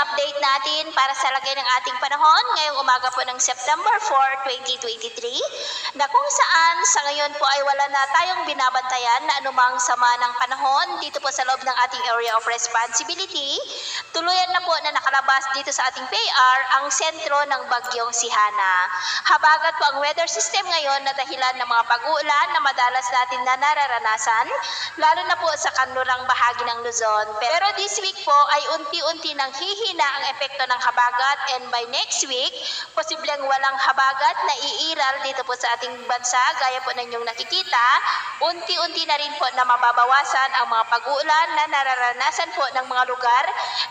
update natin para sa lagay ng ating panahon ngayong umaga po ng September 4, 2023 na kung saan sa ngayon po ay wala na tayong binabantayan na anumang sama ng panahon dito po sa loob ng ating area of responsibility. Tuluyan na po na nakalabas dito sa ating PAR ang sentro ng bagyong Sihana. Habagat po ang weather system ngayon na dahilan ng mga pag-uulan na madalas natin na nararanasan, lalo na po sa kanlurang bahagi ng Luzon. Pero this week po ay unti-unti nang hihina ang epekto ng habagat and by next week, posibleng walang habagat na iiral dito po sa ating bansa gaya po ninyong nakikita, unti-unti na rin po na mababawasan ang mga pag-uulan na nararanasan po ng mga lugar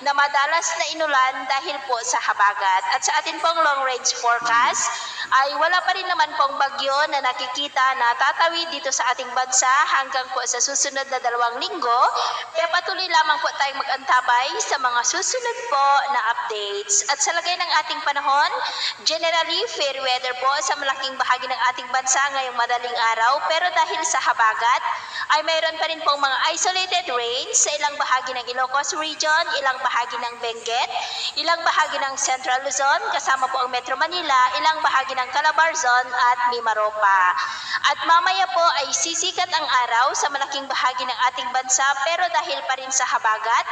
na madalas na inulan dahil po sa habagat. At sa atin pong long range forecast, ay wala pa rin naman pong bagyo na nakikita na tatawid dito sa ating bansa hanggang po sa susunod na dalawang linggo. Kaya patuloy lamang po tayong mag-antabay sa mga susunod po na updates. At sa lagay ng ating panahon, generally fair weather po sa malaking bahagi ng ating bansa ngayong madaling araw. Pero dahil sa habagat, ay mayroon pa rin pong mga isolated rains sa ilang bahagi ng Ilocos Region, ilang bahagi ng Benguet, ilang bahagi ng Central Luzon, kasama po ang Metro Manila, ilang bahagi ng Calabarzon at Mimaropa. At mamaya po ay sisikat ang araw sa malaking bahagi ng ating bansa pero dahil pa rin sa habagat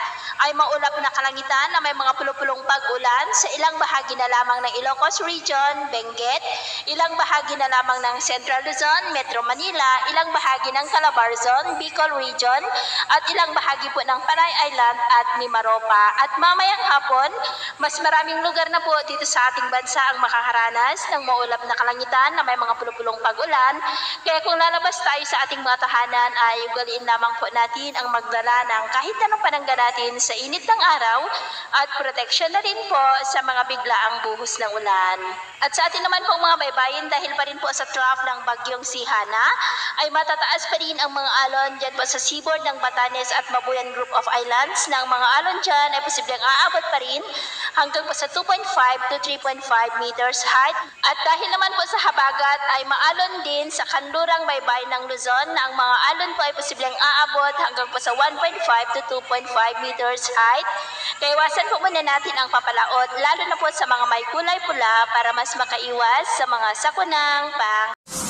ay maulap na kalangitan na may mga pulupulong pag-ulan sa ilang bahagi na lamang ng Ilocos Region, Benguet, ilang bahagi na lamang ng Central Luzon, Metro Manila, ilang bahagi ng Calabarzon, Bicol Region at ilang bahagi po ng Panay Island at Mimaropa. At mamayang hapon, mas maraming lugar na po dito sa ating bansa ang makakaranas ng maulap na kalangitan na may mga pulupulong pag-ulan. Kaya kung lalabas tayo sa ating mga tahanan ay ugaliin lamang po natin ang magdala ng kahit anong panangga natin sa init ng araw at protection na rin po sa mga biglaang buhos ng ulan. At sa atin naman pong mga baybayin dahil pa rin po sa trough ng bagyong Sihana ay matataas pa rin ang mga alon dyan po sa seaboard ng Batanes at Mabuyan Group of Islands ang mga alon dyan ay posibleng aabot pa rin hanggang po sa 2.5 to 3.5 meters height. At dahil naman po sa habagat ay maalon din sa kanlurang baybay ng Luzon na ang mga alon po ay posibleng aabot hanggang po sa 1.5 to 2.5 meters height. Kaya iwasan po muna natin ang papalaot lalo na po sa mga may kulay pula para mas makaiwas sa mga sakunang pang